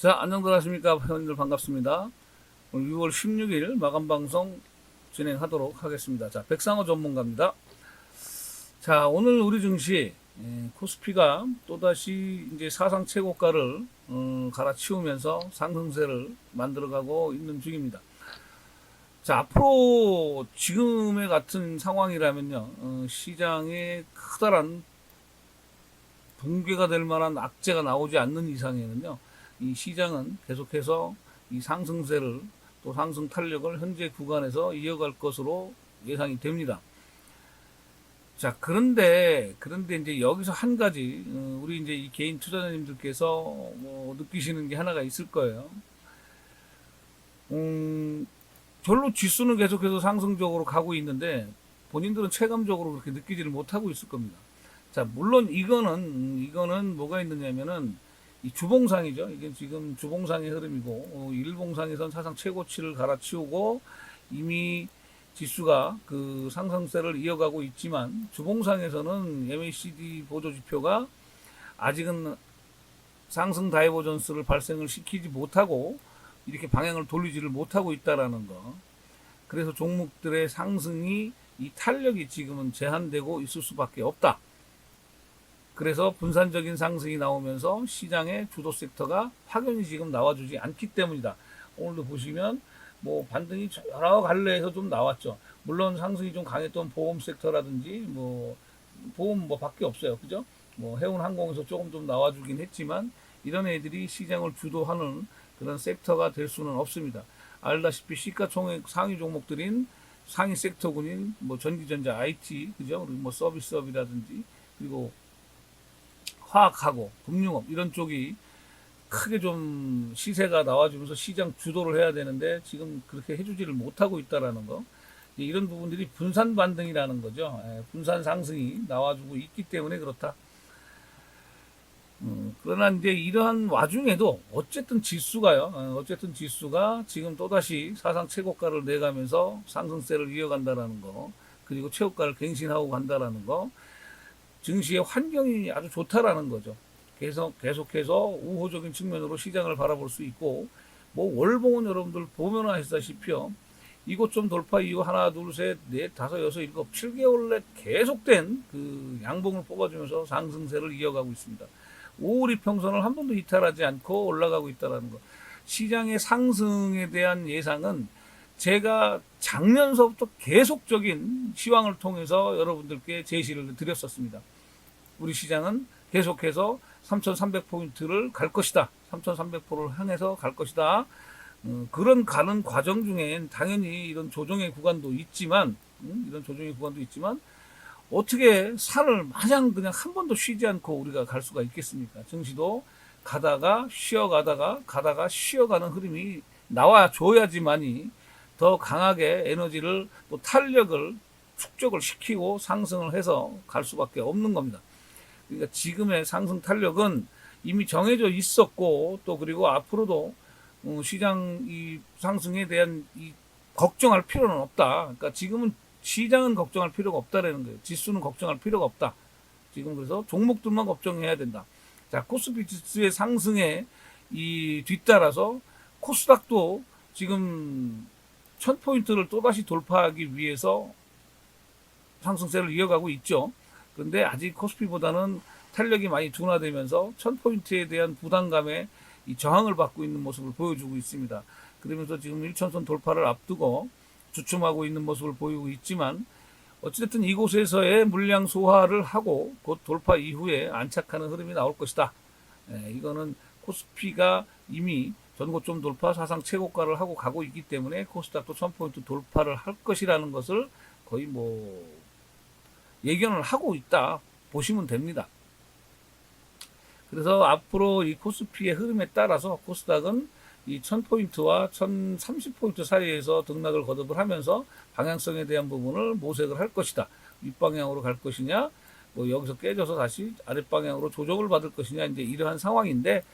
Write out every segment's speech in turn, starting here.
자, 안녕들 하십니까. 회원님들 반갑습니다. 오늘 6월 16일 마감 방송 진행하도록 하겠습니다. 자, 백상호 전문가입니다. 자, 오늘 우리 증시, 예, 코스피가 또다시 이제 사상 최고가를 어, 갈아치우면서 상승세를 만들어가고 있는 중입니다. 자, 앞으로 지금의 같은 상황이라면요, 어, 시장에 커다란 붕괴가 될 만한 악재가 나오지 않는 이상에는요, 이 시장은 계속해서 이 상승세를 또 상승 탄력을 현재 구간에서 이어갈 것으로 예상이 됩니다. 자, 그런데, 그런데 이제 여기서 한 가지, 어, 우리 이제 이 개인 투자자님들께서 뭐 느끼시는 게 하나가 있을 거예요. 음, 별로 지수는 계속해서 상승적으로 가고 있는데 본인들은 체감적으로 그렇게 느끼지를 못하고 있을 겁니다. 자, 물론 이거는, 음, 이거는 뭐가 있느냐면은 이 주봉상이죠. 이게 지금 주봉상의 흐름이고, 어, 일봉상에선 사상 최고치를 갈아치우고 이미 지수가 그 상승세를 이어가고 있지만 주봉상에서는 MACD 보조 지표가 아직은 상승 다이버전스를 발생을 시키지 못하고 이렇게 방향을 돌리지를 못하고 있다라는 거. 그래서 종목들의 상승이 이 탄력이 지금은 제한되고 있을 수밖에 없다. 그래서 분산적인 상승이 나오면서 시장의 주도 섹터가 확연히 지금 나와주지 않기 때문이다. 오늘도 보시면 뭐 반등이 여러 갈래에서 좀 나왔죠. 물론 상승이 좀 강했던 보험 섹터라든지 뭐 보험 뭐 밖에 없어요. 그죠? 뭐 해운 항공에서 조금 좀 나와주긴 했지만 이런 애들이 시장을 주도하는 그런 섹터가 될 수는 없습니다. 알다시피 시가총액 상위 종목들인 상위 섹터군인 뭐 전기전자, IT, 그죠? 그리고 뭐 서비스업이라든지 그리고 화학하고 금융업 이런 쪽이 크게 좀 시세가 나와주면서 시장 주도를 해야 되는데 지금 그렇게 해주지를 못하고 있다라는 거. 이런 부분들이 분산 반등이라는 거죠. 예, 분산 상승이 나와주고 있기 때문에 그렇다. 음, 그러나 이제 이러한 와중에도 어쨌든 지수가요. 어, 어쨌든 지수가 지금 또다시 사상 최고가를 내가면서 상승세를 이어간다라는 거. 그리고 최고가를 갱신하고 간다라는 거. 증시의 환경이 아주 좋다라는 거죠. 계속 계속해서 우호적인 측면으로 시장을 바라볼 수 있고 뭐 월봉은 여러분들 보면 아시다시피요. 이곳 좀 돌파 이후 하나 둘 셋 넷 다섯 여섯 일곱 7개월 내 계속된 그 양봉을 뽑아주면서 상승세를 이어가고 있습니다. 5월 이평선을 한 번도 이탈하지 않고 올라가고 있다는 거. 시장의 상승에 대한 예상은 제가 작년서부터 계속적인 시황을 통해서 여러분들께 제시를 드렸었습니다. 우리 시장은 계속해서 3,300포인트를 갈 것이다. 3,300포를 향해서 갈 것이다. 음, 그런 가는 과정 중엔 당연히 이런 조정의 구간도 있지만, 음, 이런 조정의 구간도 있지만, 어떻게 산을 마냥 그냥 한 번도 쉬지 않고 우리가 갈 수가 있겠습니까? 증시도 가다가 쉬어가다가 가다가 쉬어가는 흐름이 나와 줘야지만이 더 강하게 에너지를 또 탄력을 축적을 시키고 상승을 해서 갈 수밖에 없는 겁니다. 그러니까 지금의 상승 탄력은 이미 정해져 있었고 또 그리고 앞으로도 어, 시장 이 상승에 대한 이 걱정할 필요는 없다. 그러니까 지금은 시장은 걱정할 필요가 없다라는 거예요. 지수는 걱정할 필요가 없다. 지금 그래서 종목들만 걱정해야 된다. 자, 코스피 지수의 상승에 이 뒤따라서 코스닥도 지금 1000포인트를 또다시 돌파하기 위해서 상승세를 이어가고 있죠. 그런데 아직 코스피보다는 탄력이 많이 둔화되면서 1000포인트에 대한 부담감에 이 저항을 받고 있는 모습을 보여주고 있습니다. 그러면서 지금 1천선 돌파를 앞두고 주춤하고 있는 모습을 보이고 있지만 어쨌든 이곳에서의 물량 소화를 하고 곧 돌파 이후에 안착하는 흐름이 나올 것이다. 예, 이거는 코스피가 이미 전고점 돌파 사상 최고가를 하고 가고 있기 때문에 코스닥도 1000포인트 돌파를 할 것이라는 것을 거의 뭐 예견을 하고 있다 보시면 됩니다. 그래서 앞으로 이 코스피의 흐름에 따라서 코스닥은 이 1000포인트와 1030포인트 사이에서 등락을 거듭을 하면서 방향성에 대한 부분을 모색을 할 것이다. 윗방향으로 갈 것이냐, 뭐 여기서 깨져서 다시 아랫방향으로 조정을 받을 것이냐, 이제 이러한 상황인데,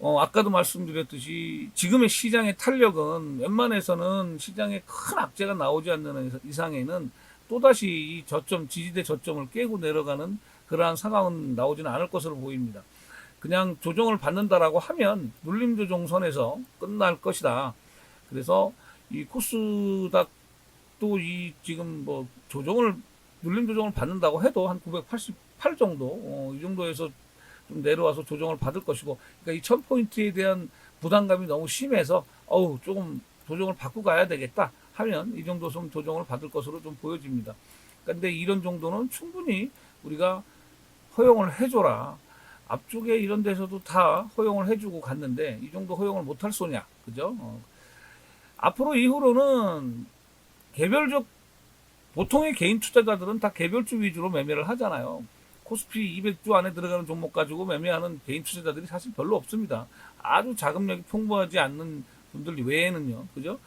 어, 아까도 말씀드렸듯이 지금의 시장의 탄력은 웬만해서는 시장에 큰 악재가 나오지 않는 이상에는 또다시 이 저점, 지지대 저점을 깨고 내려가는 그러한 상황은 나오지는 않을 것으로 보입니다. 그냥 조정을 받는다라고 하면 눌림 조정 선에서 끝날 것이다. 그래서 이 코스닥도 이 지금 뭐 조정을 눌림 조정을 받는다고 해도 한 988 정도 어, 이 정도에서 좀 내려와서 조정을 받을 것이고 그러니까 이 1000포인트에 대한 부담감이 너무 심해서 어우 조금 조정을 받고 가야 되겠다 하면 이 정도 좀 조정을 받을 것으로 좀 보여집니다. 근데 이런 정도는 충분히 우리가 허용을 해줘라. 앞쪽에 이런 데서도 다 허용을 해주고 갔는데 이 정도 허용을 못할 소냐, 그죠? 어. 앞으로 이후로는 개별적 보통의 개인 투자자들은 다 개별주 위주로 매매를 하잖아요. 코스피 200주 안에 들어가는 종목 가지고 매매하는 개인 투자자들이 사실 별로 없습니다. 아주 자금력이 풍부하지 않는 분들 외에는요, 그죠?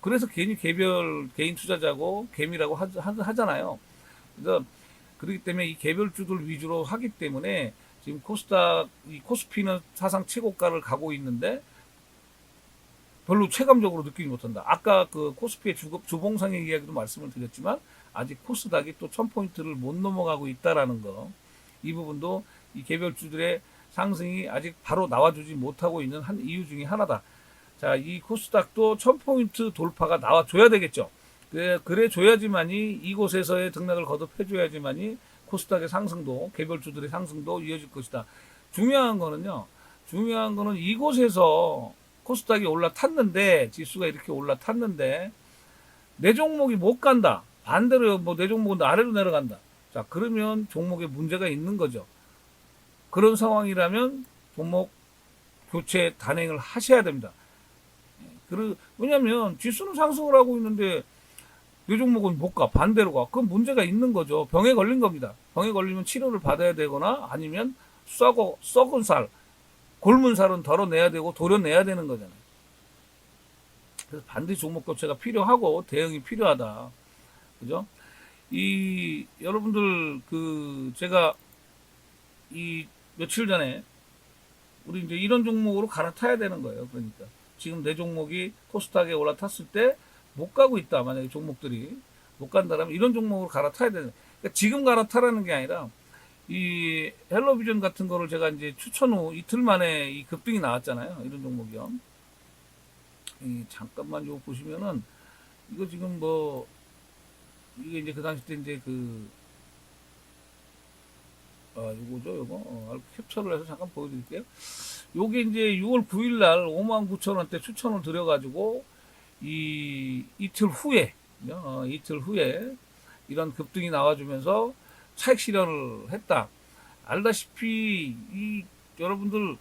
그래서 괜히 개별 개인 투자자고 개미라고 하, 잖아요 그래서 그렇기 때문에 이 개별주들 위주로 하기 때문에 지금 코스닥 이 코스피는 사상 최고가를 가고 있는데 별로 체감적으로 느끼지 못한다. 아까 그 코스피의 주, 주봉상의 이야기도 말씀을 드렸지만 아직 코스닥이 또 1000포인트를 못 넘어가고 있다라는 거. 이 부분도 이 개별주들의 상승이 아직 바로 나와주지 못하고 있는 한 이유 중에 하나다. 자, 이 코스닥도 1000포인트 돌파가 나와줘야 되겠죠. 그래, 그래 줘야지만이 이곳에서의 등락을 거듭해줘야지만이 코스닥의 상승도, 개별주들의 상승도 이어질 것이다. 중요한 거는요, 중요한 거는 이곳에서 코스닥이 올라탔는데, 지수가 이렇게 올라탔는데, 내 종목이 못 간다. 반대로 뭐 내 종목은 아래로 내려간다. 자, 그러면 종목에 문제가 있는 거죠. 그런 상황이라면 종목 교체 단행을 하셔야 됩니다. 왜냐면 지수는 상승을 하고 있는데 내 종목은 못 가. 반대로 가. 그건 문제가 있는 거죠. 병에 걸린 겁니다. 병에 걸리면 치료를 받아야 되거나 아니면 썩어, 썩은 살, 곪은 살은 덜어내야 되고 도려내야 되는 거잖아요. 그래서 반드시 종목 교체가 필요하고 대응이 필요하다. 그죠? 이, 여러분들, 그, 제가 이 며칠 전에 우리 이제 이런 종목으로 갈아타야 되는 거예요. 그러니까. 지금 내 종목이 코스닥에 올라탔을 때 못 가고 있다. 만약에 종목들이 못 간다면 이런 종목으로 갈아타야 되는. 그러니까 지금 갈아타라는 게 아니라 이 헬로비전 같은 거를 제가 이제 추천 후 이틀 만에 이 급등이 나왔잖아요. 이런 종목이요. 이 잠깐만 이거 보시면은 이거 지금 뭐 이게 이제 그 당시 때 이제 그 아, 요거죠, 요거. 어, 캡처를 해서 잠깐 보여드릴게요. 요게 이제 6월 9일 날 59,000원대 추천을 드려가지고, 이, 이틀 후에, 어, 이틀 후에 이런 급등이 나와주면서 차익 실현을 했다. 알다시피, 이, 여러분들,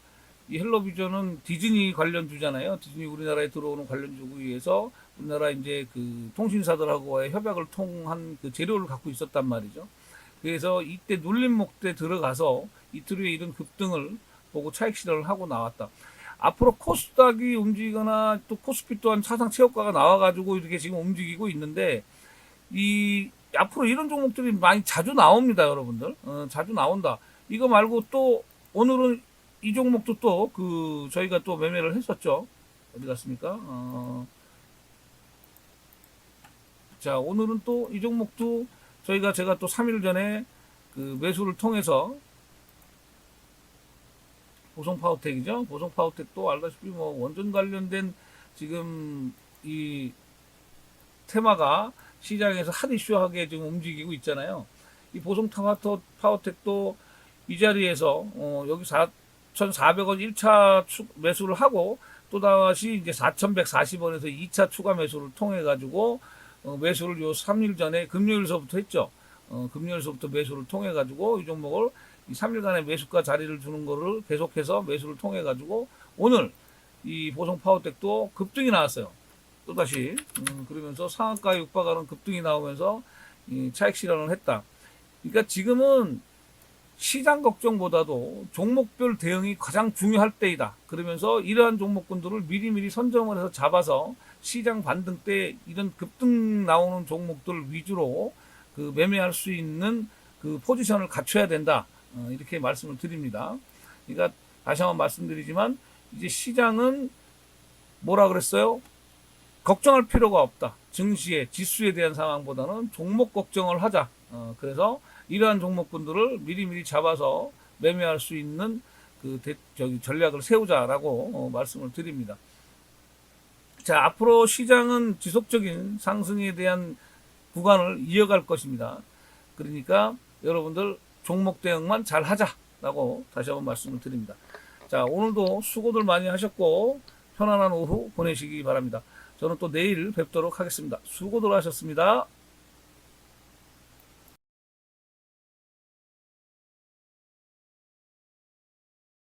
이 헬로비전은 디즈니 관련주잖아요. 디즈니 우리나라에 들어오는 관련주에 의해서 우리나라 이제 그 통신사들하고의 협약을 통한 그 재료를 갖고 있었단 말이죠. 그래서 이때 눌림목 때 들어가서 이틀 후에 이런 급등을 보고 차익 실현을 하고 나왔다. 앞으로 코스닥이 움직이거나 또 코스피 또한 사상 최고가가 나와가지고 이렇게 지금 움직이고 있는데 이 앞으로 이런 종목들이 많이 자주 나옵니다, 여러분들. 어, 자주 나온다. 이거 말고 또 오늘은 이 종목도 또 그 저희가 또 매매를 했었죠. 어디 갔습니까? 어, 자 오늘은 또 이 종목도 저희가 제가 또 3일 전에 그 매수를 통해서 보성 파워텍이죠. 보성 파워텍도 알다시피 뭐 원전 관련된 지금 이 테마가 시장에서 핫 이슈하게 지금 움직이고 있잖아요. 이 보성 타마토 파워텍도 이 자리에서 어 여기 4,400원 1차 추, 매수를 하고 또 다시 이제 4,140원에서 2차 추가 매수를 통해 가지고 어 매수를 요 3일 전에 금요일서부터 했죠. 어 금요일서부터 매수를 통해 가지고 이 종목을 이 3일간의 매수가 자리를 주는 거를 계속해서 매수를 통해 가지고 오늘 이 보성 파워텍도 급등이 나왔어요. 또다시 음, 그러면서 상한가에 육박하는 급등이 나오면서 이 차익 실현을 했다. 그러니까 지금은 시장 걱정보다도 종목별 대응이 가장 중요할 때이다. 그러면서 이러한 종목군들을 미리미리 선점을 해서 잡아서 시장 반등 때 이런 급등 나오는 종목들 위주로 그 매매할 수 있는 그 포지션을 갖춰야 된다. 어, 이렇게 말씀을 드립니다. 그러니까 다시 한번 말씀드리지만 이제 시장은 뭐라 그랬어요? 걱정할 필요가 없다. 증시에 지수에 대한 상황보다는 종목 걱정을 하자. 어, 그래서 이러한 종목군들을 미리미리 잡아서 매매할 수 있는 그그 대- 저기 전략을 세우자라고 어, 말씀을 드립니다. 자, 앞으로 시장은 지속적인 상승에 대한 구간을 이어갈 것입니다. 그러니까 여러분들 종목 대응만 잘 하자라고 다시 한번 말씀을 드립니다. 자, 오늘도 수고들 많이 하셨고 편안한 오후 보내시기 바랍니다. 저는 또 내일 뵙도록 하겠습니다. 수고들 하셨습니다.